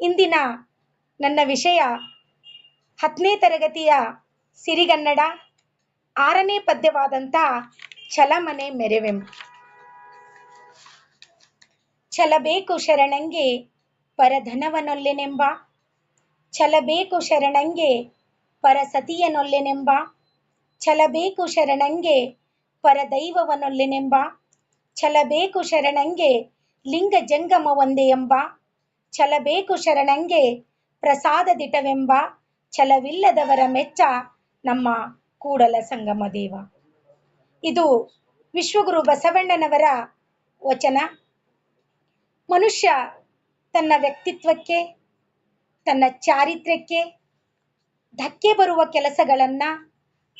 ಇಂದಿನ ನನ್ನ ವಿಷಯ ಹತ್ತನೇ ತರಗತಿಯ ಸಿರಿಗನ್ನಡ, ಆರನೇ ಪದ್ಯವಾದಂಥ ಛಲಮನೆ ಮೆರೆವೆಂ. ಛಲಬೇಕು ಶರಣಂಗೆ ಪರಧನವನೊಲ್ಲೆನೆಂಬ, ಛಲಬೇಕು ಶರಣಂಗೆ ಪರಸತಿಯನೊಲ್ಲೆನೆಂಬ, ಛಲಬೇಕು ಶರಣಂಗೆ ಪರದೈವವನೊಲ್ಲೆನೆಂಬ, ಛಲಬೇಕು ಶರಣಂಗೆ ಲಿಂಗ ಜಂಗಮ ಒಂದೆ ಎಂಬ ಛಲಬೇಕು ಶರಣಂಗೆ ಪ್ರಸಾದದಿಟವೆಂಬ ಛಲವಿಲ್ಲದವರ ಮೆಚ್ಚ ನಮ್ಮ ಕೂಡಲ ಸಂಗಮ ದೇವ. ಇದು ವಿಶ್ವಗುರು ಬಸವಣ್ಣನವರ ವಚನ. ಮನುಷ್ಯ ತನ್ನ ವ್ಯಕ್ತಿತ್ವಕ್ಕೆ, ತನ್ನ ಚಾರಿತ್ರ್ಯಕ್ಕೆ, ಧಕ್ಕೆ ಬರುವ ಕೆಲಸಗಳನ್ನ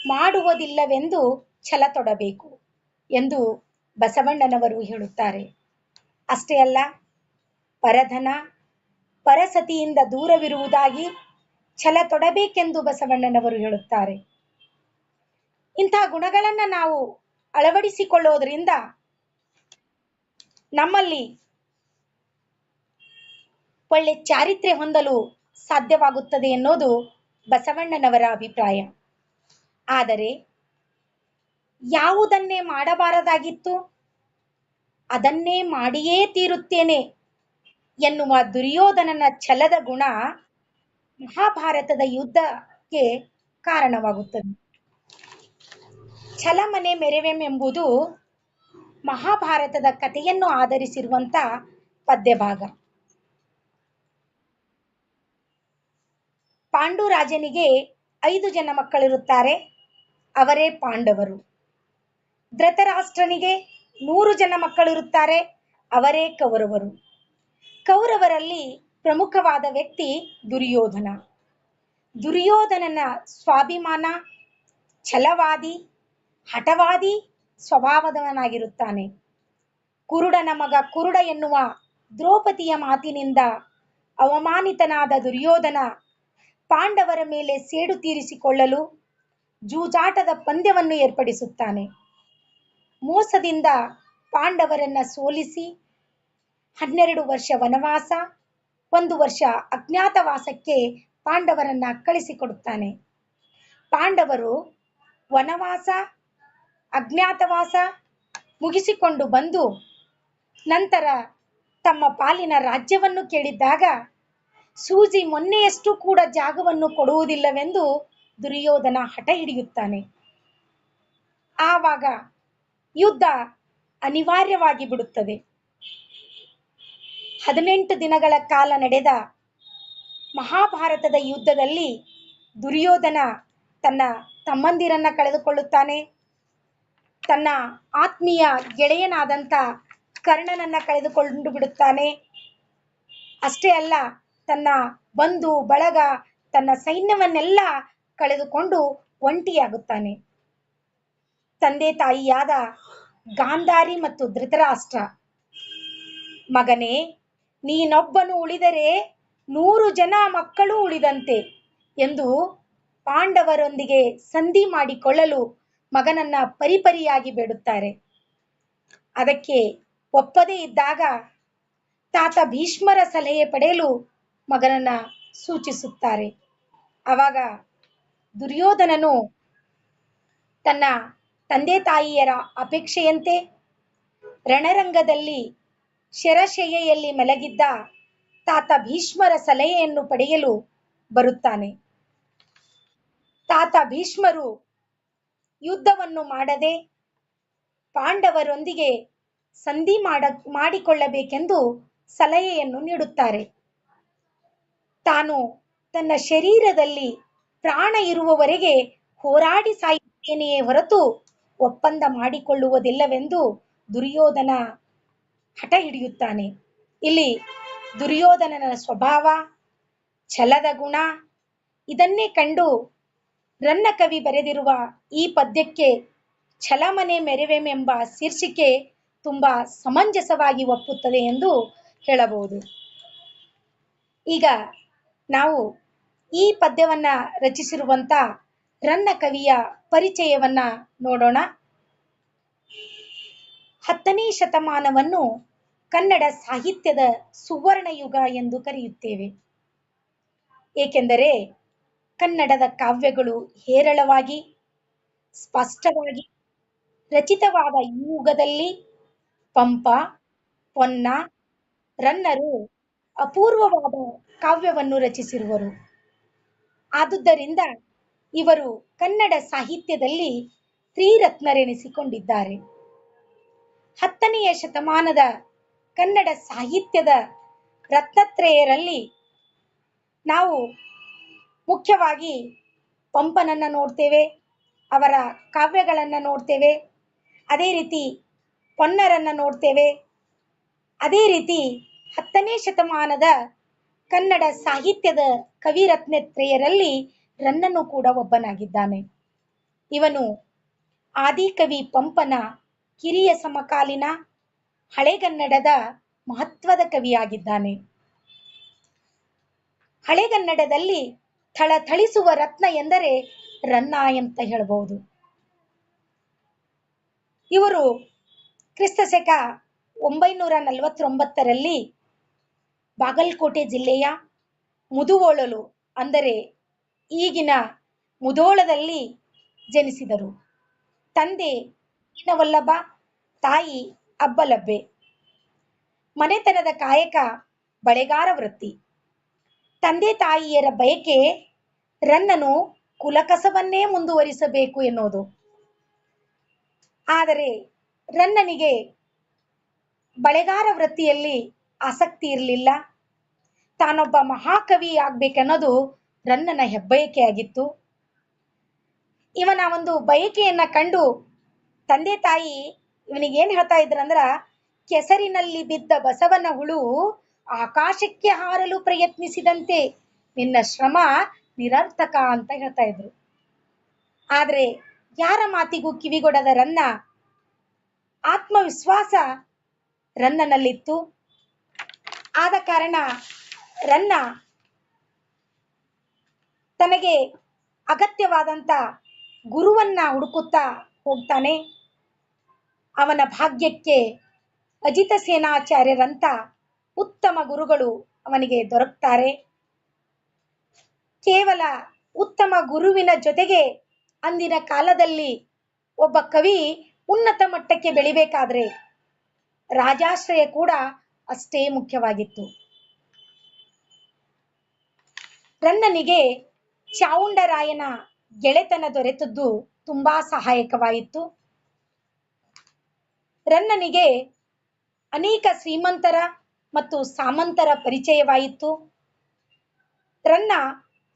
ಮಾಡುವುದಿಲ್ಲವೆಂದು ಛಲ ತೊಡಬೇಕು ಎಂದು ಬಸವಣ್ಣನವರು ಹೇಳುತ್ತಾರೆ. ಅಷ್ಟೇ ಅಲ್ಲ, ಪರಧನ ಪರಸತಿಯಿಂದ ದೂರವಿರುವುದಾಗಿ ಛಲ ತೊಡಬೇಕೆಂದು ಬಸವಣ್ಣನವರು ಹೇಳುತ್ತಾರೆ. ಇಂತಹ ಗುಣಗಳನ್ನು ನಾವು ಅಳವಡಿಸಿಕೊಳ್ಳೋದ್ರಿಂದ ನಮ್ಮಲ್ಲಿ ಒಳ್ಳೆ ಚಾರಿತ್ರ್ಯ ಹೊಂದಲು ಸಾಧ್ಯವಾಗುತ್ತದೆ ಎನ್ನುವುದು ಬಸವಣ್ಣನವರ ಅಭಿಪ್ರಾಯ. ಆದರೆ ಯಾವುದನ್ನೇ ಮಾಡಬಾರದಾಗಿತ್ತು, ಅದನ್ನೇ ಮಾಡಿಯೇ ತೀರುತ್ತೇನೆ ಎನ್ನುವ ದುರ್ಯೋಧನನ ಛಲದ ಗುಣ ಮಹಾಭಾರತದ ಯುದ್ಧಕ್ಕೆ ಕಾರಣವಾಗುತ್ತದೆ. ಛಲಮನೆ ಮೆರೆವೆಂ ಎಂಬುದು ಮಹಾಭಾರತದ ಕಥೆಯನ್ನು ಆಧರಿಸಿರುವಂತ ಪದ್ಯಭಾಗ. ಪಾಂಡುರಾಜನಿಗೆ ಐದು ಜನ ಮಕ್ಕಳಿರುತ್ತಾರೆ. ಅವರೇ ಪಾಂಡವರು. ಧೃತರಾಷ್ಟ್ರನಿಗೆ ನೂರು ಜನ ಮಕ್ಕಳಿರುತ್ತಾರೆ. ಅವರೇ ಕೌರವರು. ಕೌರವರಲ್ಲಿ ಪ್ರಮುಖವಾದ ವ್ಯಕ್ತಿ ದುರ್ಯೋಧನ. ದುರ್ಯೋಧನನ ಸ್ವಾಭಿಮಾನ, ಛಲವಾದಿ, ಹಠವಾದಿ ಸ್ವಭಾವದವನಾಗಿರುತ್ತಾನೆ. ಕುರುಡನ ಮಗ ಕುರುಡ ಎನ್ನುವ ದ್ರೌಪದಿಯ ಮಾತಿನಿಂದ ಅವಮಾನಿತನಾದ ದುರ್ಯೋಧನ ಪಾಂಡವರ ಮೇಲೆ ಸೇಡು ತೀರಿಸಿಕೊಳ್ಳಲು ಜೂಜಾಟದ ಪಂದ್ಯವನ್ನು ಏರ್ಪಡಿಸುತ್ತಾನೆ. ಮೋಸದಿಂದ ಪಾಂಡವರನ್ನ ಸೋಲಿಸಿ ಹನ್ನೆರಡು ವರ್ಷ ವನವಾಸ, ಒಂದು ವರ್ಷ ಅಜ್ಞಾತವಾಸಕ್ಕೆ ಪಾಂಡವರನ್ನ ಕಳಿಸಿಕೊಡುತ್ತಾನೆ. ಪಾಂಡವರು ವನವಾಸ, ಅಜ್ಞಾತವಾಸ ಮುಗಿಸಿಕೊಂಡು ಬಂದು ನಂತರ ತಮ್ಮ ಪಾಲಿನ ರಾಜ್ಯವನ್ನು ಕೇಳಿದ್ದಾಗ, ಸೂಜಿ ಮೊನ್ನೆಯಷ್ಟು ಕೂಡ ಜಾಗವನ್ನು ಕೊಡುವುದಿಲ್ಲವೆಂದು ದುರ್ಯೋಧನ ಹಠ ಹಿಡಿಯುತ್ತಾನೆ. ಆವಾಗ ಯುದ್ಧ ಅನಿವಾರ್ಯವಾಗಿ ಬಿಡುತ್ತದೆ. ಹದಿನೆಂಟು ದಿನಗಳ ಕಾಲ ನಡೆದ ಮಹಾಭಾರತದ ಯುದ್ಧದಲ್ಲಿ ದುರ್ಯೋಧನ ತನ್ನ ತಮ್ಮಂದಿರನ್ನ ಕಳೆದುಕೊಳ್ಳುತ್ತಾನೆ. ತನ್ನ ಆತ್ಮೀಯ ಗೆಳೆಯನಾದಂಥ ಕರ್ಣನನ್ನ ಕಳೆದುಕೊಂಡು ಬಿಡುತ್ತಾನೆ. ಅಷ್ಟೇ ಅಲ್ಲ, ತನ್ನ ಬಂಧು, ಬಳಗ, ತನ್ನ ಸೈನ್ಯವನ್ನೆಲ್ಲ ಕಳೆದುಕೊಂಡು ಒಂಟಿಯಾಗುತ್ತಾನೆ. ತಂದೆ ತಾಯಿಯಾದ ಗಾಂಧಾರಿ ಮತ್ತು ಧೃತರಾಷ್ಟ್ರ ಮಗನೇ ನೀನೊಬ್ಬನು ಉಳಿದರೆ ನೂರು ಜನ ಮಕ್ಕಳು ಉಳಿದಂತೆ ಎಂದು ಪಾಂಡವರೊಂದಿಗೆ ಸಂಧಿ ಮಾಡಿಕೊಳ್ಳಲು ಮಗನನ್ನ ಪರಿಪರಿಯಾಗಿ ಬೇಡುತ್ತಾರೆ. ಅದಕ್ಕೆ ಒಪ್ಪದೇ ಇದ್ದಾಗ ತಾತ ಭೀಷ್ಮರ ಸಲಹೆ ಪಡೆಯಲು ಮಗನನ್ನ ಸೂಚಿಸುತ್ತಾರೆ. ಆವಾಗ ದುರ್ಯೋಧನನು ತನ್ನ ತಂದೆ ತಾಯಿಯರ ಅಪೇಕ್ಷೆಯಂತೆ ರಣರಂಗದಲ್ಲಿ ಶರಶಯ್ಯೆಯಲ್ಲಿ ಮಲಗಿದ್ದ ತಾತ ಭೀಷ್ಮರ ಸಲಹೆಯನ್ನು ಪಡೆಯಲು ಬರುತ್ತಾನೆ. ತಾತ ಭೀಷ್ಮರು ಯುದ್ಧವನ್ನು ಮಾಡದೆ ಪಾಂಡವರೊಂದಿಗೆ ಸಂಧಿ ಮಾಡ, ಮಾಡಿಕೊಳ್ಳಬೇಕೆಂದು ಸಲಹೆಯನ್ನು ನೀಡುತ್ತಾರೆ. ತಾನು ತನ್ನ ಶರೀರದಲ್ಲಿ ಪ್ರಾಣ ಇರುವವರೆಗೆ ಹೋರಾಡಿ ಸಾಯುತ್ತೇನೆಯೇ ಹೊರತು ಒಪ್ಪಂದ ಮಾಡಿಕೊಳ್ಳುವುದಿಲ್ಲವೆಂದು ದುರ್ಯೋಧನ ಹಠ ಹಿಡಿಯುತ್ತಾನೆ. ಇಲ್ಲಿ ದುರ್ಯೋಧನನ ಸ್ವಭಾವ, ಛಲದ ಗುಣ, ಇದನ್ನೇ ಕಂಡು ರನ್ನ ಕವಿ ಬರೆದಿರುವ ಈ ಪದ್ಯಕ್ಕೆ ಛಲಮನೆ ಮೆರೆವೆಮೆಂಬ ಶೀರ್ಷಿಕೆ ತುಂಬಾ ಸಮಂಜಸವಾಗಿ ಒಪ್ಪುತ್ತದೆ ಎಂದು ಹೇಳಬಹುದು. ಈಗ ನಾವು ಈ ಪದ್ಯವನ್ನ ರಚಿಸಿರುವಂತ ರನ್ನ ಕವಿಯ ಪರಿಚಯವನ್ನ ನೋಡೋಣ. ಹತ್ತನೇ ಶತಮಾನವನ್ನು ಕನ್ನಡ ಸಾಹಿತ್ಯದ ಸುವರ್ಣ ಯುಗ ಎಂದು ಕರೆಯುತ್ತೇವೆ. ಏಕೆಂದರೆ ಕನ್ನಡದ ಕಾವ್ಯಗಳು ಹೇರಳವಾಗಿ, ಸ್ಪಷ್ಟವಾಗಿ, ರಚಿತವಾದ ಈ ಯುಗದಲ್ಲಿ ಪಂಪ, ಪೊನ್ನ, ರನ್ನರು ಅಪೂರ್ವವಾದ ಕಾವ್ಯವನ್ನು ರಚಿಸಿರುವರು. ಆದುದರಿಂದ ಇವರು ಕನ್ನಡ ಸಾಹಿತ್ಯದಲ್ಲಿ ತ್ರಿರತ್ನರೆನಿಸಿಕೊಂಡಿದ್ದಾರೆ. ಹತ್ತನೆಯ ಶತಮಾನದ ಕನ್ನಡ ಸಾಹಿತ್ಯದ ರತ್ನತ್ರೇಯರಲ್ಲಿ ನಾವು ಮುಖ್ಯವಾಗಿ ಪಂಪನನ್ನ ನೋಡ್ತೇವೆ, ಅವರ ಕಾವ್ಯಗಳನ್ನ ನೋಡ್ತೇವೆ, ಅದೇ ರೀತಿ ಪೊನ್ನರನ್ನ ನೋಡ್ತೇವೆ, ಅದೇ ರೀತಿ ಹತ್ತನೇ ಶತಮಾನದ ಕನ್ನಡ ಸಾಹಿತ್ಯದ ಕವಿರತ್ನತ್ರಯರಲ್ಲಿ ರನ್ನನು ಕೂಡ ಒಬ್ಬನಾಗಿದ್ದಾನೆ. ಇವನು ಆದಿಕವಿ ಪಂಪನ ಕಿರಿಯ ಸಮಕಾಲೀನ ಹಳೆಗನ್ನಡದ ಮಹತ್ವದ ಕವಿಯಾಗಿದ್ದಾನೆ. ಹಳೆಗನ್ನಡದಲ್ಲಿ ಥಳಥಳಿಸುವ ರತ್ನ ಎಂದರೆ ರನ್ನ ಅಂತ ಹೇಳಬಹುದು ಇವರು ಕ್ರಿಸ್ತ ಶಕ ಒಂಬೈನೂರ ನಲವತ್ತೊಂಬತ್ತರಲ್ಲಿ ಬಾಗಲಕೋಟೆ ಜಿಲ್ಲೆಯ ಮುದುವೋಳಲು, ಅಂದರೆ ಈಗಿನ ಮುದೋಳದಲ್ಲಿ ಜನಿಸಿದರು. ತಂದೆ ವಲ್ಲಭ, ತಾಯಿ ಅಬ್ಬಲಬ್ಬೆ ಮನೆತನದ ಕಾಯಕ, ಬಳೆಗಾರ ವೃತ್ತಿ. ತಂದೆ ತಾಯಿಯರ ಬಯಕೆ, ರನ್ನನು ಕುಲಕಸವನ್ನೇ ಮುಂದುವರಿಸಬೇಕು ಎನ್ನುವುದು. ಆದರೆ ರನ್ನನಿಗೆ ಬಳೆಗಾರ ವೃತ್ತಿಯಲ್ಲಿ ಆಸಕ್ತಿ ಇರಲಿಲ್ಲ. ತಾನೊಬ್ಬ ಮಹಾಕವಿ ಆಗ್ಬೇಕನ್ನೋದು ರನ್ನನ ಹೆಬ್ಬಯಕೆಯಾಗಿತ್ತು ಇವನ ಒಂದು ಬಯಕೆಯನ್ನ ಕಂಡು ತಂದೆ ತಾಯಿ ಇವನಿಗೆ ಏನ್ ಹೇಳ್ತಾ ಇದ್ರಂದ್ರ ಕೆಸರಿನಲ್ಲಿ ಬಿದ್ದ ಬಸವನ ಹುಳು ಆಕಾಶಕ್ಕೆ ಹಾರಲು ಪ್ರಯತ್ನಿಸಿದಂತೆ ನಿನ್ನ ಶ್ರಮ ನಿರರ್ಥಕ ಅಂತ ಹೇಳ್ತಾ ಇದ್ರು. ಆದ್ರೆ ಯಾರ ಮಾತಿಗೂ ಕಿವಿಗೊಡದ ರನ್ನ, ಆತ್ಮವಿಶ್ವಾಸ ರನ್ನನಲ್ಲಿತ್ತು. ಆದ ಕಾರಣ ರನ್ನ ತನಗೆ ಅಗತ್ಯವಾದಂತ ಗುರುವನ್ನ ಹುಡುಕುತ್ತಾ ಹೋಗ್ತಾನೆ. ಅವನ ಭಾಗ್ಯಕ್ಕೆ ಅಜಿತ ಸೇನಾಚಾರ್ಯರಂತ ಉತ್ತಮ ಗುರುಗಳು ಅವನಿಗೆ ದೊರಕ್ತಾರೆ. ಕೇವಲ ಉತ್ತಮ ಗುರುವಿನ ಜೊತೆಗೆ ಅಂದಿನ ಕಾಲದಲ್ಲಿ ಒಬ್ಬ ಕವಿ ಉನ್ನತ ಮಟ್ಟಕ್ಕೆ ಬೆಳಿಬೇಕಾದ್ರೆ ರಾಜಾಶ್ರಯ ಕೂಡ ಅಷ್ಟೇ ಮುಖ್ಯವಾಗಿತ್ತು. ರನ್ನನಿಗೆ ಚಾವುಂಡರಾಯನ ಗೆಳೆತನ ದೊರೆತದ್ದು ತುಂಬಾ ಸಹಾಯಕವಾಯಿತು ರನ್ನನಿಗೆ ಅನೇಕ ಶ್ರೀಮಂತರ ಮತ್ತು ಸಾಮಂತರ ಪರಿಚಯವಾಯಿತು. ರನ್ನ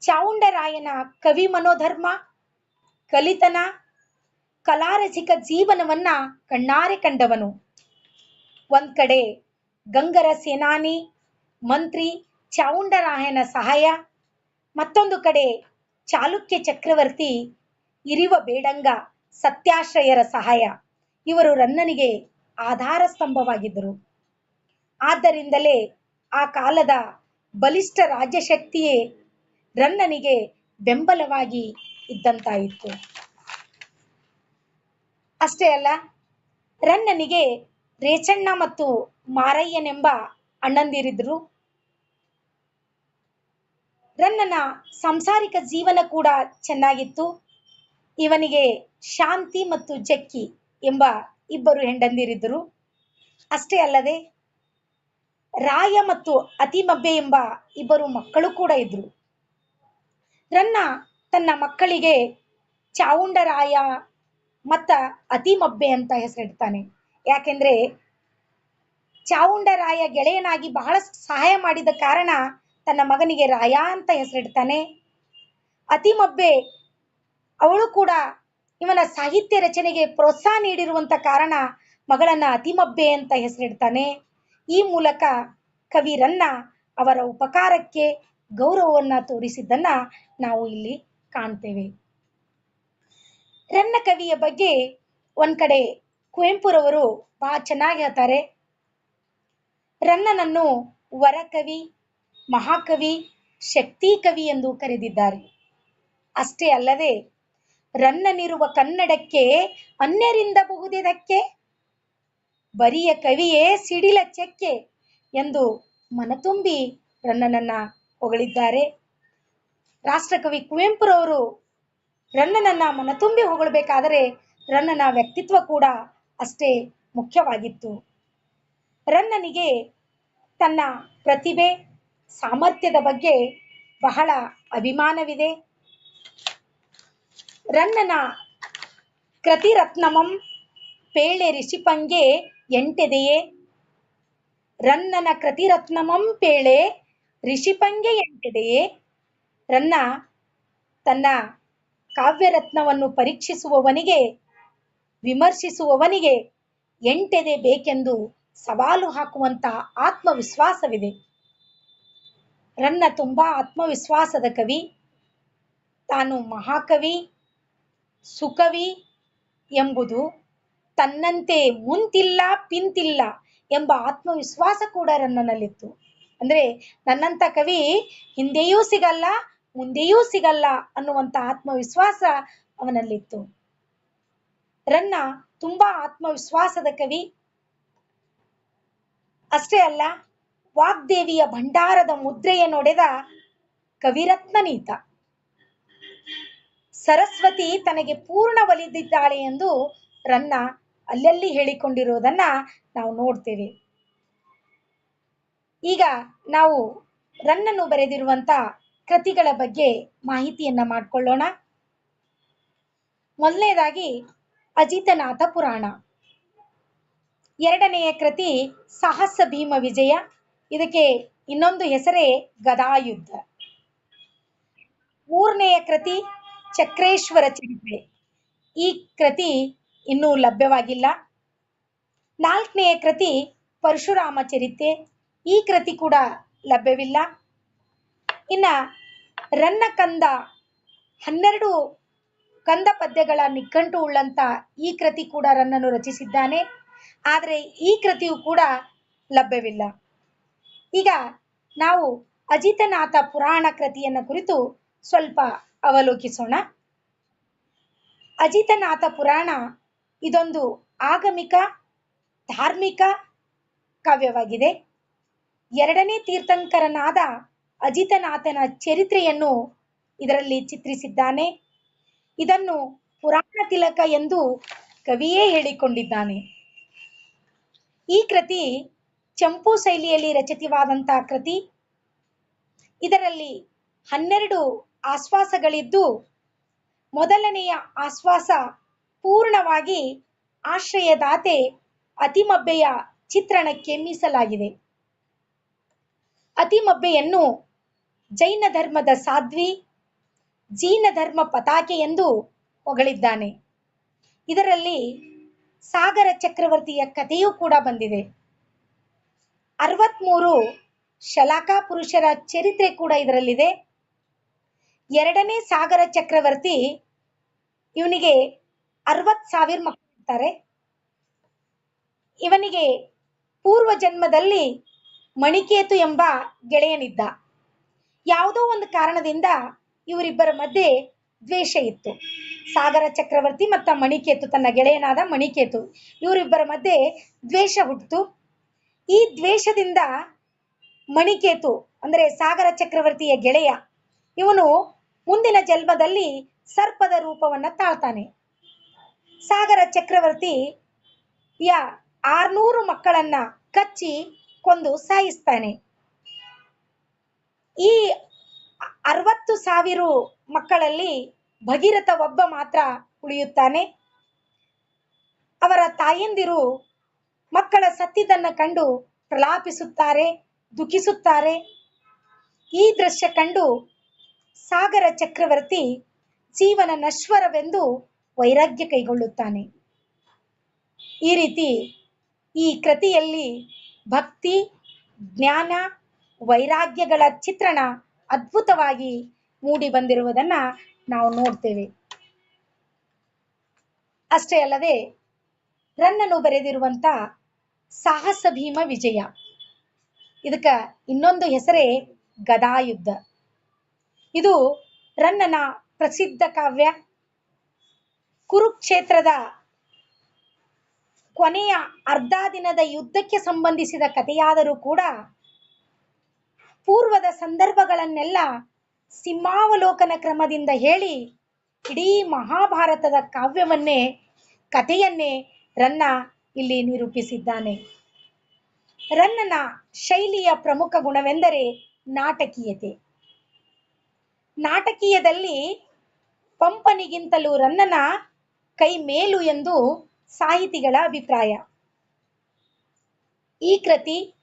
ಚಾವುಂಡರಾಯನ ಕವಿ ಮನೋಧರ್ಮ, ಕಲಿತನ, ಕಲಾರಸಿಕ ಜೀವನವನ್ನ ಕಣ್ಣಾರೆ ಕಂಡವನು. ಒಂದ್ ಕಡೆ ಗಂಗರ ಸೇನಾನಿ, ಮಂತ್ರಿ ಚಾವುಂಡರಾಯನ ಸಹಾಯ, ಮತ್ತೊಂದು ಕಡೆ ಚಾಲುಕ್ಯ ಚಕ್ರವರ್ತಿ ಇರಿವ ಬೇಡಂಗ ಸತ್ಯಾಶ್ರಯರ ಸಹಾಯ. ಇವರು ರನ್ನನಿಗೆ ಆಧಾರ ಸ್ತಂಭವಾಗಿದ್ದರು. ಆದ್ದರಿಂದಲೇ ಆ ಕಾಲದ ಬಲಿಷ್ಠ ರಾಜ್ಯಶಕ್ತಿಯೇ ರನ್ನನಿಗೆ ಬೆಂಬಲವಾಗಿ ಇದ್ದಂತಾಯಿತು. ಅಷ್ಟೇ ಅಲ್ಲ, ರನ್ನನಿಗೆ ರೇಚಣ್ಣ ಮತ್ತು ಮಾರಯ್ಯನೆಂಬ ಅಣ್ಣಂದಿರಿದ್ರು ರನ್ನನ ಸಾಂಸಾರಿಕ ಜೀವನ ಕೂಡ ಚೆನ್ನಾಗಿತ್ತು. ಇವನಿಗೆ ಶಾಂತಿ ಮತ್ತು ಜಕ್ಕಿ ಎಂಬ ಇಬ್ಬರು ಹೆಂಡಂದಿರಿದ್ದರು ಅಷ್ಟೇ ಅಲ್ಲದೆ ರಾಯ ಮತ್ತು ಅತಿಮಬ್ಬೆ ಎಂಬ ಇಬ್ಬರು ಮಕ್ಕಳು ಕೂಡ ಇದ್ರು. ರನ್ನ ತನ್ನ ಮಕ್ಕಳಿಗೆ ಚಾವುಂಡರಾಯ ಮತ್ತ ಅತಿಮಬ್ಬೆ ಅಂತ ಹೆಸರಿಡ್ತಾನೆ. ಯಾಕೆಂದ್ರೆ ಚಾವುಂಡರಾಯ ಗೆಳೆಯನಾಗಿ ಬಹಳ ಸಹಾಯ ಮಾಡಿದ ಕಾರಣ ತನ್ನ ಮಗನಿಗೆ ರಾಯ ಅಂತ ಹೆಸರಿಡ್ತಾನೆ. ಅತಿಮಬ್ಬೆ ಅವಳು ಕೂಡ ಇವನ ಸಾಹಿತ್ಯ ರಚನೆಗೆ ಪ್ರೋತ್ಸಾಹ ನೀಡಿರುವಂತ ಕಾರಣ ಮಗಳನ್ನ ಅತಿಮಬ್ಬೆ ಅಂತ ಹೆಸರಿಡ್ತಾನೆ. ಈ ಮೂಲಕ ಕವಿ ರನ್ನ ಅವರ ಉಪಕಾರಕ್ಕೆ ಗೌರವವನ್ನ ತೋರಿಸಿದ್ದನ್ನ ನಾವು ಇಲ್ಲಿ ಕಾಣ್ತೇವೆ. ರನ್ನ ಕವಿಯ ಬಗ್ಗೆ ಒಂದ್ ಕಡೆ ಕುವೆಂಪುರವರು ಬಹಳ ಚೆನ್ನಾಗಿ ಹೇಳ್ತಾರೆ. ರನ್ನನನ್ನು ವರಕವಿ, ಮಹಾಕವಿ, ಶಕ್ತಿ ಕವಿ ಎಂದು ಕರೆದಿದ್ದಾರೆ. ಅಷ್ಟೇ ಅಲ್ಲದೆ ರನ್ನನಿರುವ ಕನ್ನಡಕ್ಕೆ ಅನ್ಯರಿಂದ ಬಹುದಿದಕ್ಕೆ ಬರಿಯ ಕವಿಯೇ ಸಿಡಿಲ ಚೆಕ್ಕೆ ಎಂದು ಮನತುಂಬಿ ರನ್ನನನ್ನ ಹೊಗಳಿದ್ದಾರೆ. ರಾಷ್ಟ್ರಕವಿ ಕುವೆಂಪುರವರು ರನ್ನನನ್ನ ಮನತುಂಬಿ ಹೊಗಳಬೇಕಾದರೆ ರನ್ನನ ವ್ಯಕ್ತಿತ್ವ ಕೂಡ ಅಷ್ಟೇ ಮುಖ್ಯವಾಗಿತ್ತು. ರನ್ನನಿಗೆ ತನ್ನ ಪ್ರತಿಭೆ, ಸಾಮರ್ಥ್ಯದ ಬಗ್ಗೆ ಬಹಳ ಅಭಿಮಾನವಿದೆ. ರನ್ನನ ಕೃತಿರತ್ನಮಂ ಪೇಳೆ ರಿಷಿಪಂಗೆ ಎಂಟೆದೆಯೇ? ರನ್ನನ ಕೃತಿರತ್ನಮಂ ಪೇಳೆ ರಿಷಿಪಂಗೆ ಎಂಟೆದೆಯೇ? ರನ್ನ ತನ್ನ ಕಾವ್ಯರತ್ನವನ್ನು ಪರೀಕ್ಷಿಸುವವನಿಗೆ, ವಿಮರ್ಶಿಸುವವನಿಗೆ ಎಂಟೆದೆ ಬೇಕೆಂದು ಸವಾಲು ಹಾಕುವಂತ ಆತ್ಮವಿಶ್ವಾಸವಿದೆ. ರನ್ನ ತುಂಬಾ ಆತ್ಮವಿಶ್ವಾಸದ ಕವಿ, ತಾನು ಮಹಾಕವಿ ಸುಕವಿ ಎಂಬುದು ತನ್ನಂತೆ ಮುಂತಿಲ್ಲ, ಪಿಂತಿಲ್ಲ ಎಂಬ ಆತ್ಮವಿಶ್ವಾಸ ಕೂಡ ನನ್ನಲ್ಲಿತ್ತು. ಅಂದ್ರೆ ನನ್ನಂತ ಕವಿ ಹಿಂದೆಯೂ ಸಿಗಲ್ಲ, ಮುಂದೆಯೂ ಸಿಗಲ್ಲ ಅನ್ನುವಂತ ಆತ್ಮವಿಶ್ವಾಸ ಅವನಲ್ಲಿತ್ತು. ರನ್ನ ತುಂಬಾ ಆತ್ಮವಿಶ್ವಾಸದ ಕವಿ. ಅಷ್ಟೇ ಅಲ್ಲ, ವಾಗ್ದೇವಿಯ ಭಂಡಾರದ ಮುದ್ರೆಯನ್ನೊಡೆದ ಕವಿರತ್ನನೀತ. ಸರಸ್ವತಿ ತನಗೆ ಪೂರ್ಣ ಒಲಿದಿದ್ದಾಳೆ ಎಂದು ರನ್ನ ಅಲ್ಲಲ್ಲಿ ಹೇಳಿಕೊಂಡಿರುವುದನ್ನ ನಾವು ನೋಡ್ತೇವೆ. ಈಗ ನಾವು ರನ್ನನ್ನು ಬರೆದಿರುವಂತ ಕೃತಿಗಳ ಬಗ್ಗೆ ಮಾಹಿತಿಯನ್ನ ಮಾಡಿಕೊಳ್ಳೋಣ. ಮೊದಲನೇದಾಗಿ ಅಜಿತನಾಥ ಪುರಾಣ. ಎರಡನೆಯ ಕೃತಿ ಸಾಹಸ ಭೀಮ ವಿಜಯ. ಇದಕ್ಕೆ ಇನ್ನೊಂದು ಹೆಸರೇ ಗದಾಯುದ್ಧ. ಮೂರನೆಯ ಕೃತಿ ಚಕ್ರೇಶ್ವರ ಚರಿತ್ರೆ ಈ ಕೃತಿ ಇನ್ನೂ ಲಭ್ಯವಾಗಿಲ್ಲ. ನಾಲ್ಕನೆಯ ಕೃತಿ ಪರಶುರಾಮ ಚರಿತ್ರೆ ಈ ಕೃತಿ ಕೂಡ ಲಭ್ಯವಿಲ್ಲ. ಇನ್ನ ರನ್ನ ಕಂದ ಹನ್ನೆರಡು ಕಂದ ಪದ್ಯಗಳ ನಿಘಂಟು ಉಳ್ಳಂತ ಈ ಕೃತಿ ಕೂಡ ರನ್ನನು ರಚಿಸಿದ್ದಾನೆ. ಆದರೆ ಈ ಕೃತಿಯು ಕೂಡ ಲಭ್ಯವಿಲ್ಲ. ಈಗ ನಾವು ಅಜಿತನಾಥ ಪುರಾಣ ಕೃತಿಯನ್ನ ಕುರಿತು ಸ್ವಲ್ಪ ಅವಲೋಕಿಸೋಣ. ಅಜಿತನಾಥ ಪುರಾಣ ಇದೊಂದು ಆಗಮಿಕ, ಧಾರ್ಮಿಕ ಕಾವ್ಯವಾಗಿದೆ. ಎರಡನೇ ತೀರ್ಥಂಕರನಾದ ಅಜಿತನಾಥನ ಚರಿತ್ರೆಯನ್ನು ಇದರಲ್ಲಿ ಚಿತ್ರಿಸಿದ್ದಾನೆ. ಇದನ್ನು ಪುರಾಣ ತಿಲಕ ಎಂದು ಕವಿಯೇ ಹೇಳಿಕೊಂಡಿದ್ದಾನೆ. ಈ ಕೃತಿ ಚಂಪು ಶೈಲಿಯಲ್ಲಿ ರಚಿತವಾದಂತಹ ಕೃತಿ. ಇದರಲ್ಲಿ ಹನ್ನೆರಡು ಆಶ್ವಾಸಗಳಿದ್ದು ಮೊದಲನೆಯ ಆಶ್ವಾಸ ಪೂರ್ಣವಾಗಿ ಆಶ್ರಯದಾತೆ ಅತಿಮಬ್ಬೆಯ ಚಿತ್ರಣಕ್ಕೆ ಮೀಸಲಾಗಿದೆ. ಅತಿಮಬ್ಬೆಯನ್ನು ಜೈನ ಧರ್ಮದ ಸಾಧ್ವಿ, ಜೀನ ಧರ್ಮ ಪತಾಕೆ ಎಂದು ಹೊಗಳಿದ್ದಾನೆ. ಇದರಲ್ಲಿ ಸಾಗರ ಚಕ್ರವರ್ತಿಯ ಕಥೆಯೂ ಕೂಡ ಬಂದಿದೆ. ಅರವತ್ಮೂರು ಶಲಾಕಾ ಪುರುಷರ ಚರಿತ್ರೆ ಕೂಡ ಇದರಲ್ಲಿದೆ. ಎರಡನೇ ಸಾಗರ ಚಕ್ರವರ್ತಿ ಇವನಿಗೆ ಅರವತ್ ಸಾವಿರ ಮಕ್ಕಳಿರ್ತಾರೆ ಇವನಿಗೆ ಪೂರ್ವ ಜನ್ಮದಲ್ಲಿ ಮಣಿಕೇತು ಎಂಬ ಗೆಳೆಯನಿದ್ದ. ಯಾವುದೋ ಒಂದು ಕಾರಣದಿಂದ ಇವರಿಬ್ಬರ ಮಧ್ಯೆ ದ್ವೇಷ ಇತ್ತು. ಸಾಗರ ಚಕ್ರವರ್ತಿ ಮತ್ತು ಮಣಿಕೇತು ತನ್ನ ಗೆಳೆಯನಾದ ಮಣಿಕೇತು ಇವರಿಬ್ಬರ ಮಧ್ಯೆ ದ್ವೇಷ ಹುಟ್ಟಿತು ಈ ದ್ವೇಷದಿಂದ ಮಣಿಕೇತು, ಅಂದರೆ ಸಾಗರ ಚಕ್ರವರ್ತಿಯ ಗೆಳೆಯ, ಇವನು ಮುಂದಿನ ಜನ್ಮದಲ್ಲಿ ಸರ್ಪದ ರೂಪವನ್ನ ತಾಳ್ತಾನೆ. ಸಾಗರ ಚಕ್ರವರ್ತಿ ಯ ಆರ್ನೂರು ಮಕ್ಕಳನ್ನ ಕಚ್ಚಿ ಕೊಂದು ಸಾಯಿಸ್ತಾನೆ. ಈ ಅರವತ್ತು ಸಾವಿರ ಮಕ್ಕಳಲ್ಲಿ ಭಗೀರಥ ಒಬ್ಬ ಮಾತ್ರ ಉಳಿಯುತ್ತಾನೆ. ಅವರ ತಾಯಂದಿರು ಮಕ್ಕಳ ಸತ್ತಿದ್ದನ್ನ ಕಂಡು ಪ್ರಲಾಪಿಸುತ್ತಾರೆ, ದುಃಖಿಸುತ್ತಾರೆ. ಈ ದೃಶ್ಯ ಕಂಡು ಸಾಗರ ಚಕ್ರವರ್ತಿ ಜೀವನ ನಶ್ವರವೆಂದು ವೈರಾಗ್ಯ ಕೈಗೊಳ್ಳುತ್ತಾನೆ. ಈ ರೀತಿ ಈ ಕೃತಿಯಲ್ಲಿ ಭಕ್ತಿ, ಜ್ಞಾನ, ವೈರಾಗ್ಯಗಳ ಚಿತ್ರಣ ಅದ್ಭುತವಾಗಿ ಮೂಡಿ ಬಂದಿರುವುದನ್ನ ನಾವು ನೋಡ್ತೇವೆ. ಅಷ್ಟೇ ಅಲ್ಲದೆ ರನ್ನನು ಬರೆದಿರುವಂತ ಸಾಹಸ ಭೀಮ ವಿಜಯ. ಇದಕ್ಕ ಇನ್ನೊಂದು ಹೆಸರೇ ಗದಾಯುದ್ಧ. ಇದು ರನ್ನನ ಪ್ರಸಿದ್ಧ ಕಾವ್ಯ. ಕುರುಕ್ಷೇತ್ರದ ಕೊನೆಯ ಅರ್ಧ ದಿನದ ಯುದ್ಧಕ್ಕೆ ಸಂಬಂಧಿಸಿದ ಕಥೆಯಾದರೂ ಕೂಡ ಪೂರ್ವದ ಸಂದರ್ಭಗಳನ್ನೆಲ್ಲ ಸಿಂಹಾವಲೋಕನ ಕ್ರಮದಿಂದ ಹೇಳಿ ಇಡೀ ಮಹಾಭಾರತದ ಕಾವ್ಯವನ್ನೇ, ಕಥೆಯನ್ನೇ ರನ್ನ ಇಲ್ಲಿ ನಿರೂಪಿಸಿದ್ದಾನೆ. ರನ್ನನ ಶೈಲಿಯ ಪ್ರಮುಖ ಗುಣವೆಂದರೆ ನಾಟಕೀಯತೆ. ನಾಟಕೀಯದಲ್ಲಿ ಪಂಪನಿಗಿಂತಲೂ ರನ್ನನ ಕೈ ಮೇಲು ಎಂದು ಸಾಹಿತಿಗಳ ಅಭಿಪ್ರಾಯ. ಈ ಕೃತಿ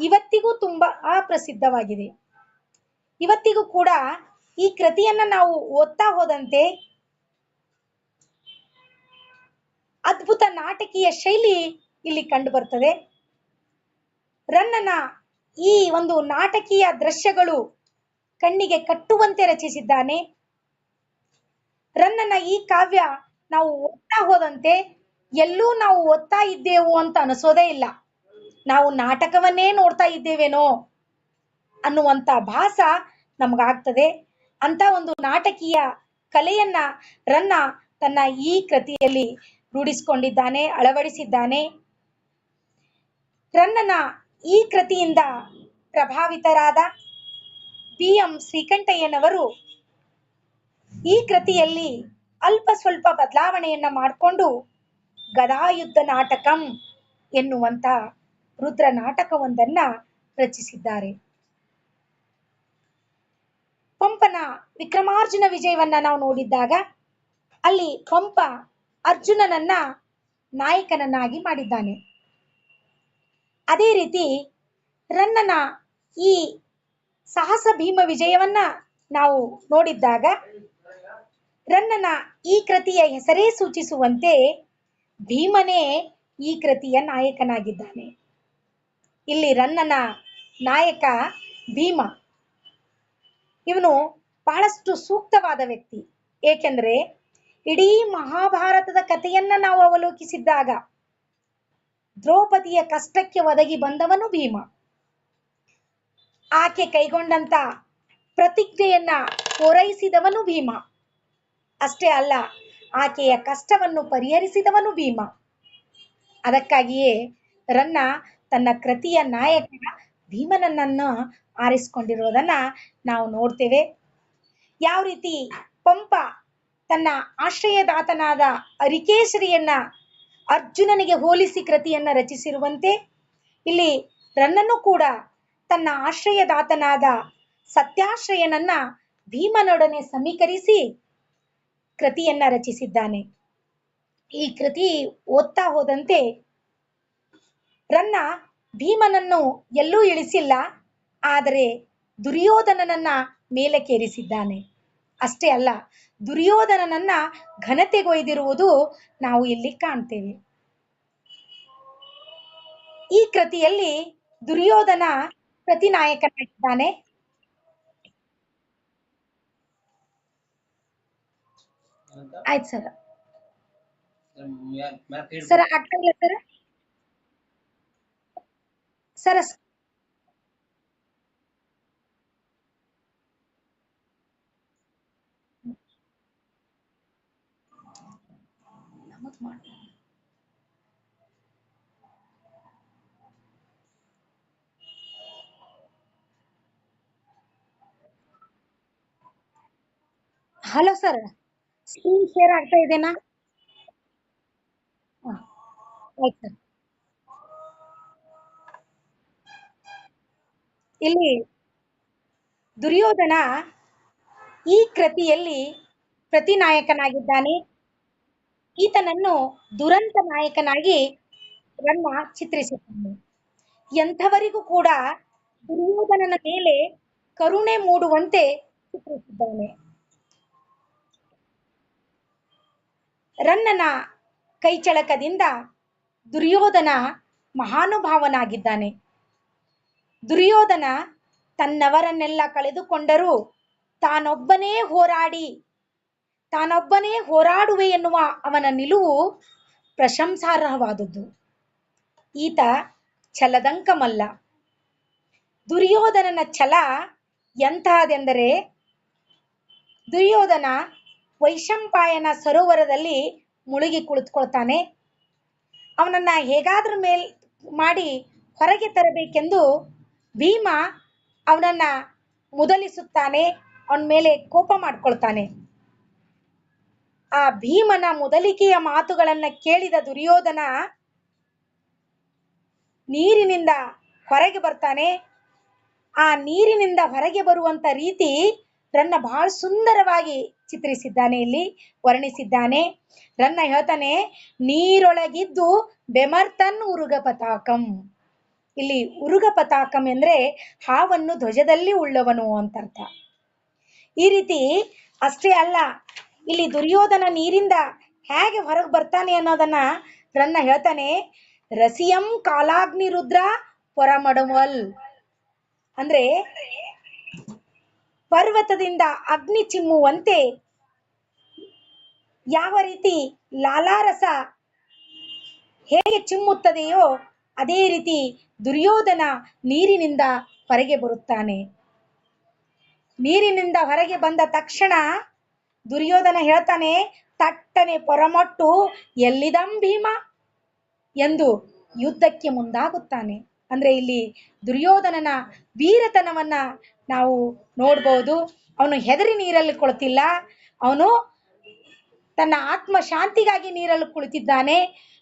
ಇವತ್ತಿಗೂ ತುಂಬಾ ಅಪ್ರಸಿದ್ಧವಾಗಿದೆ. ಇವತ್ತಿಗೂ ಕೂಡ ಈ ಕೃತಿಯನ್ನ ನಾವು ಓದ್ತಾ ಹೋದಂತೆ ಅದ್ಭುತ ನಾಟಕೀಯ ಶೈಲಿ ಇಲ್ಲಿ ಕಂಡು ಬರ್ತದೆ. ರನ್ನನ ಈ ಒಂದು ನಾಟಕೀಯ ದೃಶ್ಯಗಳು ಕಣ್ಣಿಗೆ ಕಟ್ಟುವಂತೆ ರಚಿಸಿದ್ದಾನೆ. ರನ್ನನ ಈ ಕಾವ್ಯ ನಾವು ಓದ್ತಾ ಹೋದಂತೆ ಎಲ್ಲೂ ನಾವು ಓದ್ತಾ ಇದ್ದೇವು ಅಂತ ಅನಿಸೋದೇ ಇಲ್ಲ. ನಾವು ನಾಟಕವನ್ನೇ ನೋಡ್ತಾ ಇದ್ದೇವೇನೋ ಅನ್ನುವಂತ ಭಾಸ ನಮಗಾಗ್ತದೆ. ಅಂತ ಒಂದು ನಾಟಕೀಯ ಕಲೆಯನ್ನ ರನ್ನ ತನ್ನ ಈ ಕೃತಿಯಲ್ಲಿ ರೂಢಿಸಿಕೊಂಡಿದ್ದಾನೆ, ಅಳವಡಿಸಿದ್ದಾನೆ. ರನ್ನನ ಈ ಕೃತಿಯಿಂದ ಪ್ರಭಾವಿತರಾದ ಬಿ ಎಂ ಶ್ರೀಕಂಠಯ್ಯನವರು ಈ ಕೃತಿಯಲ್ಲಿ ಅಲ್ಪ ಸ್ವಲ್ಪ ಬದಲಾವಣೆಯನ್ನ ಮಾಡಿಕೊಂಡು ಗದಾಯುದ್ಧ ನಾಟಕಂ ಎನ್ನುವಂತ ರುದ್ರ ನಾಟಕವೊಂದನ್ನ ರಚಿಸಿದ್ದಾರೆ. ಪಂಪನ ವಿಕ್ರಮಾರ್ಜುನ ವಿಜಯವನ್ನ ನಾವು ನೋಡಿದ್ದಾಗ ಅಲ್ಲಿ ಪಂಪ ಅರ್ಜುನನನ್ನ ನಾಯಕನನ್ನಾಗಿ ಮಾಡಿದ್ದಾನೆ. ಅದೇ ರೀತಿ ರನ್ನನ ಈ ಸಾಹಸ ಭೀಮ ವಿಜಯವನ್ನ ನಾವು ನೋಡಿದ್ದಾಗ ರನ್ನನ ಈ ಕೃತಿಯ ಹೆಸರೇ ಸೂಚಿಸುವಂತೆ ಭೀಮನೇ ಈ ಕೃತಿಯ ನಾಯಕನಾಗಿದ್ದಾನೆ. ಇಲ್ಲಿ ರನ್ನನ ನಾಯಕ ಭೀಮ. ಇವನು ಬಹಳಷ್ಟು ಸೂಕ್ತವಾದ ವ್ಯಕ್ತಿ. ಏಕೆಂದರೆ ಇಡೀ ಮಹಾಭಾರತದ ಕಥೆಯನ್ನ ನಾವು ಅವಲೋಕಿಸಿದ್ದಾಗ ದ್ರೌಪದಿಯ ಕಷ್ಟಕ್ಕೆ ಒದಗಿ ಬಂದವನು ಭೀಮ. ಆಕೆ ಕೈಗೊಂಡಂತ ಪ್ರತಿಜ್ಞೆಯನ್ನ ಪೂರೈಸಿದವನು ಭೀಮ. ಅಷ್ಟೇ ಅಲ್ಲ, ಆಕೆಯ ಕಷ್ಟವನ್ನು ಪರಿಹರಿಸಿದವನು ಭೀಮ. ಅದಕ್ಕಾಗಿಯೇ ರನ್ನ ತನ್ನ ಕೃತಿಯ ನಾಯಕ ಭೀಮನನ್ನು ಆರಿಸಿಕೊಂಡಿರೋದನ್ನ ನಾವು ನೋಡ್ತೇವೆ. ಯಾವ ರೀತಿ ಪಂಪ ತನ್ನ ಆಶ್ರಯದಾತನಾದ ಅರಿಕೇಶರಿಯನ್ನ ಅರ್ಜುನನಿಗೆ ಹೋಲಿಸಿ ಕೃತಿಯನ್ನ ರಚಿಸಿರುವಂತೆ, ಇಲ್ಲಿ ರನ್ನನ್ನು ಕೂಡ ತನ್ನ ಆಶ್ರಯದಾತನಾದ ಸತ್ಯಾಶ್ರಯನನ್ನ ಭೀಮನೊಡನೆ ಸಮೀಕರಿಸಿ ಕೃತಿಯನ್ನ ರಚಿಸಿದ್ದಾನೆ. ಈ ಕೃತಿ ಓದ್ತಾ ಹೋದಂತೆ ರನ್ನ ಭೀಮನನ್ನು ಎಲ್ಲೂ ಇಳಿಸಿಲ್ಲ, ಆದರೆ ದುರ್ಯೋಧನನನ್ನ ಮೇಲಕ್ಕೇರಿಸಿದ್ದಾನೆ. ಅಷ್ಟೇ ಅಲ್ಲ, ದುರ್ಯೋಧನನನ್ನ ಘನತೆಗೊಯ್ದಿರುವುದು ನಾವು ಇಲ್ಲಿ ಕಾಣ್ತೇವೆ. ಈ ಕೃತಿಯಲ್ಲಿ ದುರ್ಯೋಧನ ಪ್ರತಿನಾಯಕನಾಗಿದ್ದಾನೆ ಆಯ್ತು ಸರ್ ಸರ್ ಆಗ್ತಾ ಇಲ್ಲ ಸರ್ ಸರ್ ನಮಗ್ ಮಾಡು. ಹಲೋ ಸರ್ ಸ್ಕ್ರೀನ್ ಶೇರ್ ಆಗ್ತಾ ಇದೆನಾ? ಆಯ್ತು ಸರ್ ಇಲ್ಲಿ ದುರ್ಯೋಧನ ಈ ಕೃತಿಯಲ್ಲಿ ಪ್ರತಿನಾಯಕನಾಗಿದ್ದಾನೆ. ಈತನನ್ನು ದುರಂತ ನಾಯಕನಾಗಿ ರನ್ನ ಚಿತ್ರಿಸಿದ್ದಾನೆ. ಎಂಥವರಿಗೂ ಕೂಡ ದುರ್ಯೋಧನನ ಮೇಲೆ ಕರುಣೆ ಮೂಡುವಂತೆ ಚಿತ್ರಿಸಿದ್ದಾನೆ. ರನ್ನನ ಕೈಚಳಕದಿಂದ ದುರ್ಯೋಧನ ಮಹಾನುಭಾವನಾಗಿದ್ದಾನೆ. ದುರ್ಯೋಧನ ತನ್ನವರನ್ನೆಲ್ಲ ಕಳೆದುಕೊಂಡರೂ ತಾನೊಬ್ಬನೇ ಹೋರಾಡಿ, ತಾನೊಬ್ಬನೇ ಹೋರಾಡುವೆ ಎನ್ನುವ ಅವನ ನಿಲುವು ಪ್ರಶಂಸಾರ್ಹವಾದದ್ದು. ಈತ ಛಲದಂಕಮಲ್ಲ. ದುರ್ಯೋಧನನ ಛಲ ಎಂತಹದೆಂದರೆ, ದುರ್ಯೋಧನ ವೈಶಂಪಾಯನ ಸರೋವರದಲ್ಲಿ ಮುಳುಗಿ ಕುಳಿತುಕೊಳ್ತಾನೆ. ಅವನನ್ನ ಹೇಗಾದ್ರೂ ಮೇಲ್ ಮಾಡಿ ಹೊರಗೆ ತರಬೇಕೆಂದು ಭೀಮ ಅವನನ್ನ ಮುದಲಿಸುತ್ತಾನೆ. ಅವನ ಮೇಲೆ ಕೋಪ ಮಾಡ್ಕೊಳ್ತಾನೆ. ಆ ಭೀಮನ ಮೊದಲಿಕೆಯ ಮಾತುಗಳನ್ನ ಕೇಳಿದ ದುರ್ಯೋಧನ ನೀರಿನಿಂದ ಹೊರಗೆ ಬರ್ತಾನೆ. ಆ ನೀರಿನಿಂದ ಹೊರಗೆ ಬರುವಂತ ರೀತಿ ರನ್ನ ಬಹಳ ಸುಂದರವಾಗಿ ಚಿತ್ರಿಸಿದ್ದಾನೆ ಇಲ್ಲಿ, ವರ್ಣಿಸಿದ್ದಾನೆ. ರನ್ನ ಹೇಳ್ತಾನೆ, ನೀರೊಳಗಿದ್ದು ಬೆಮರ್ತನ್ ಉರುಗ ಪತಾಕಂ. ಇಲ್ಲಿ ಉರುಗ ಪತಾಕಂ ಎಂದ್ರೆ ಹಾವನ್ನು ಧ್ವಜದಲ್ಲಿ ಉಳ್ಳವನು ಅಂತ ಅರ್ಥ ಈ ರೀತಿ ಅಷ್ಟೇ ಅಲ್ಲ, ಇಲ್ಲಿ ದುರ್ಯೋಧನ ನೀರಿಂದ ಹೇಗೆ ಹೊರಗೆ ಬರ್ತಾನೆ ಅನ್ನೋದನ್ನ ರನ್ನ ಹೇಳ್ತಾನೆ, ರಸಿಯಂ ಕಾಲಾಗ್ನಿ ರುದ್ರ ಪೊರಮಡವಲ್. ಅಂದ್ರೆ ಪರ್ವತದಿಂದ ಅಗ್ನಿ ಚಿಮ್ಮುವಂತೆ ಯಾವ ರೀತಿ ಲಾಲಾರಸ ಹೇಗೆ ಚಿಮ್ಮುತ್ತದೆಯೋ ಅದೇ ರೀತಿ ದುರ್ಯೋಧನ ನೀರಿನಿಂದ ಹೊರಗೆ ಬರುತ್ತಾನೆ. ನೀರಿನಿಂದ ಹೊರಗೆ ಬಂದ ತಕ್ಷಣ ದುರ್ಯೋಧನ ಹೇಳ್ತಾನೆ, ತಟ್ಟನೆ ಪೊರಮೊಟ್ಟು ಎಲ್ಲಿದಂ ಭೀಮ? ಎಂದು ಯುದ್ಧಕ್ಕೆ ಮುಂದಾಗುತ್ತಾನೆ. ಅಂದ್ರೆ ಇಲ್ಲಿ ದುರ್ಯೋಧನನ ವೀರತನವನ್ನ ನಾವು ನೋಡ್ಬೋದು. ಅವನು ಹೆದರಿ ನೀರಲ್ಲಿ ಕೊಳ್ತಿಲ್ಲ. ಅವನು ತನ್ನ ಆತ್ಮ ಶಾಂತಿಗಾಗಿ ನೀರಲ್ಲಿ ಕುಳಿತಿದ್ದಾನೆ.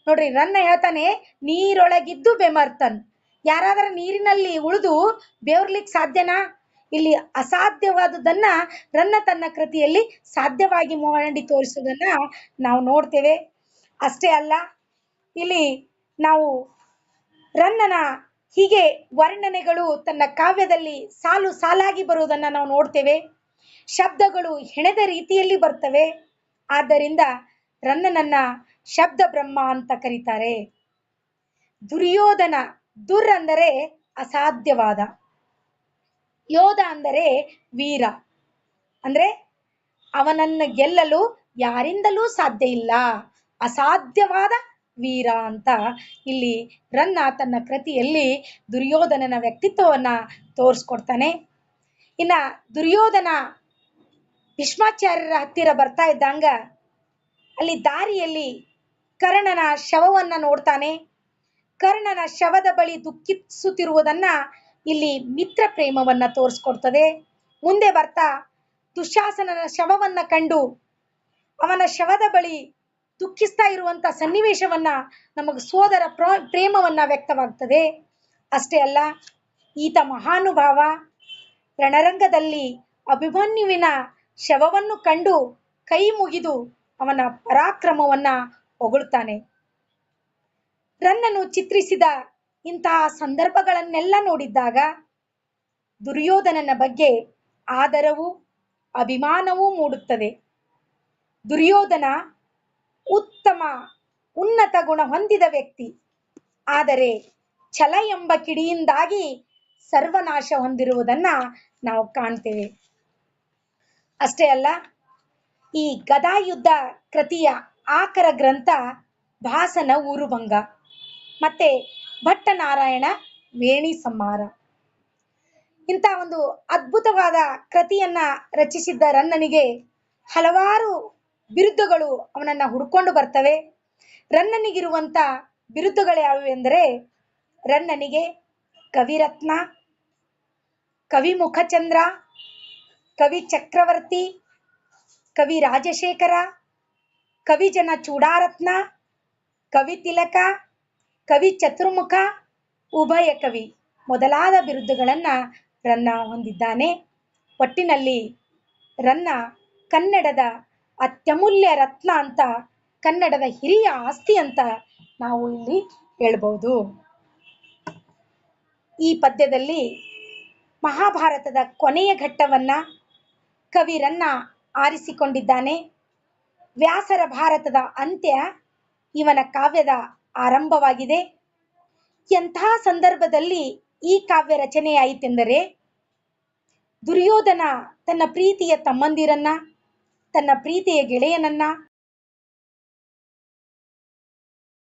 ನೋಡ್ರಿ, ರನ್ನ ಹೇಳ್ತಾನೆ, ನೀರೊಳಗಿದ್ದು ಬೆಮರ್ತನ್. ಯಾರಾದರೂ ನೀರಿನಲ್ಲಿ ಉಳಿದು ಬೇವರ್ಲಿಕ್ಕೆ ಸಾಧ್ಯನಾ? ಇಲ್ಲಿ ಅಸಾಧ್ಯವಾದುದನ್ನ ರನ್ನ ತನ್ನ ಕೃತಿಯಲ್ಲಿ ಸಾಧ್ಯವಾಗಿ ಮಾಡಿ ತೋರಿಸುವುದನ್ನ ನಾವು ನೋಡ್ತೇವೆ. ಅಷ್ಟೇ ಅಲ್ಲ, ಇಲ್ಲಿ ನಾವು ರನ್ನನ ಹೀಗೆ ವರ್ಣನೆಗಳು ತನ್ನ ಕಾವ್ಯದಲ್ಲಿ ಸಾಲು ಸಾಲಾಗಿ ಬರುವುದನ್ನು ನಾವು ನೋಡ್ತೇವೆ. ಶಬ್ದಗಳು ಹೆಣೆದ ರೀತಿಯಲ್ಲಿ ಬರ್ತವೆ. ಆದ್ದರಿಂದ ರನ್ನನನ್ನ ಶಬ್ದ ಬ್ರಹ್ಮ ಅಂತ ಕರೀತಾರೆ. ದುರ್ಯೋಧನ, ದುರ್ ಅಂದರೆ ಅಸಾಧ್ಯವಾದ. ಯೋಧ ಅಂದರೆ ವೀರ. ಅಂದ್ರೆ ಅವನನ್ನ ಗೆಲ್ಲಲು ಯಾರಿಂದಲೂ ಸಾಧ್ಯ ಇಲ್ಲ. ಅಸಾಧ್ಯವಾದ ವೀರ ಅಂತ ಇಲ್ಲಿ ರನ್ನ ತನ್ನ ಕೃತಿಯಲ್ಲಿ ದುರ್ಯೋಧನನ ವ್ಯಕ್ತಿತ್ವವನ್ನ ತೋರಿಸ್ಕೊಡ್ತಾನೆ. ಇನ್ನ ದುರ್ಯೋಧನ ಭೀಷ್ಮಾಚಾರ್ಯರ ಹತ್ತಿರ ಬರ್ತಾ ಇದ್ದಂಗ ಅಲ್ಲಿ ದಾರಿಯಲ್ಲಿ ಕರ್ಣನ ಶವವನ್ನ ನೋಡ್ತಾನೆ. ಕರ್ಣನ ಶವದ ಬಳಿ ದುಃಖಿಸುತ್ತಿರುವುದನ್ನ ಇಲ್ಲಿ ಮಿತ್ರ ಪ್ರೇಮವನ್ನ ತೋರಿಸ್ಕೊಡ್ತದೆ. ಮುಂದೆ ಬರ್ತಾ ದುಶಾಸನನ ಶವವನ್ನ ಕಂಡು ಅವನ ಶವದ ಬಳಿ ದುಃಖಿಸ್ತಾ ಇರುವಂತ ಸನ್ನಿವೇಶವನ್ನ ನಮಗೆ ಸೋದರ ಪ್ರ, ಪ್ರೇಮವನ್ನ ವ್ಯಕ್ತವಾಗ್ತದೆ. ಅಷ್ಟೇ ಅಲ್ಲ, ಈತ ಮಹಾನುಭಾವ, ರಣರಂಗದಲ್ಲಿ ಅಭಿಮನ್ಯುವಿನ ಶವವನ್ನು ಕಂಡು ಕೈ ಮುಗಿದು ಅವನ ಪರಾಕ್ರಮವನ್ನ ಹೊಗಳುತ್ತಾನೆ ರನ್ನನು ಚಿತ್ರಿಸಿದ ಇಂತಹ ಸಂದರ್ಭಗಳನ್ನೆಲ್ಲ ನೋಡಿದ್ದಾಗ ದುರ್ಯೋಧನನ ಬಗ್ಗೆ ಆದರವು ಅಭಿಮಾನವೂ ಮೂಡುತ್ತದೆ. ದುರ್ಯೋಧನ ಉತ್ತಮ, ಉನ್ನತ ಗುಣ ಹೊಂದಿದ ವ್ಯಕ್ತಿ. ಆದರೆ ಛಲ ಎಂಬ ಕಿಡಿಯಿಂದಾಗಿ ಸರ್ವನಾಶ ಹೊಂದಿರುವುದನ್ನ ನಾವು ಕಾಣ್ತೇವೆ. ಅಷ್ಟೇ ಅಲ್ಲ, ಈ ಗದಾಯುದ್ಧ ಕೃತಿಯ ಆಕರ ಗ್ರಂಥ ಭಾಸನ ಊರುಭಂಗ ಮತ್ತೆ ಭಟ್ಟನಾರಾಯಣ ವೇಣಿ ಸಂಹಾರ. ಇಂಥ ಒಂದು ಅದ್ಭುತವಾದ ಕೃತಿಯನ್ನ ರಚಿಸಿದ್ದ ರನ್ನನಿಗೆ ಹಲವಾರು ಬಿರುದುಗಳು ಅವನನ್ನ ಹುಡ್ಕೊಂಡು ಬರ್ತವೆ. ರನ್ನನಿಗಿರುವಂತ ಬಿರುದುಗಳು ಯಾವುವು ಎಂದರೆ ರನ್ನನಿಗೆ ಕವಿರತ್ನ, ಕವಿ ಮುಖಚಂದ್ರ, ಕವಿ ಚಕ್ರವರ್ತಿ, ಕವಿ ರಾಜಶೇಖರ ಕವಿಜನ ಚೂಡಾರತ್ನ, ಕವಿ ತಿಲಕ, ಕವಿ ಚತುರ್ಮುಖ, ಉಭಯ ಕವಿ ಮೊದಲಾದ ಬಿರುದುಗಳನ್ನ ರನ್ನ ಹೊಂದಿದ್ದಾನೆ. ಒಟ್ಟಿನಲ್ಲಿ ರನ್ನ ಕನ್ನಡದ ಅತ್ಯಮೂಲ್ಯ ರತ್ನ ಅಂತ ಕನ್ನಡದ ಹಿರಿಯ ಆಸ್ತಿ ಅಂತ ನಾವು ಇಲ್ಲಿ ಹೇಳ್ಬೋದು. ಈ ಪದ್ಯದಲ್ಲಿ ಮಹಾಭಾರತದ ಕೊನೆಯ ಘಟ್ಟವನ್ನ ಕವಿರನ್ನ ಆರಿಸಿಕೊಂಡಿದ್ದಾನೆ. ವ್ಯಾಸರ ಭಾರತದ ಅಂತ್ಯ ಇವನ ಕಾವ್ಯದ ಆರಂಭವಾಗಿದೆ. ಎಂಥ ಸಂದರ್ಭದಲ್ಲಿ ಈ ಕಾವ್ಯ ರಚನೆಯಾಯಿತೆಂದರೆ ದುರ್ಯೋಧನ ತನ್ನ ಪ್ರೀತಿಯ ತಮ್ಮಂದಿರನ್ನ ತನ್ನ ಪ್ರೀತಿಯ ಗೆಳೆಯನನ್ನ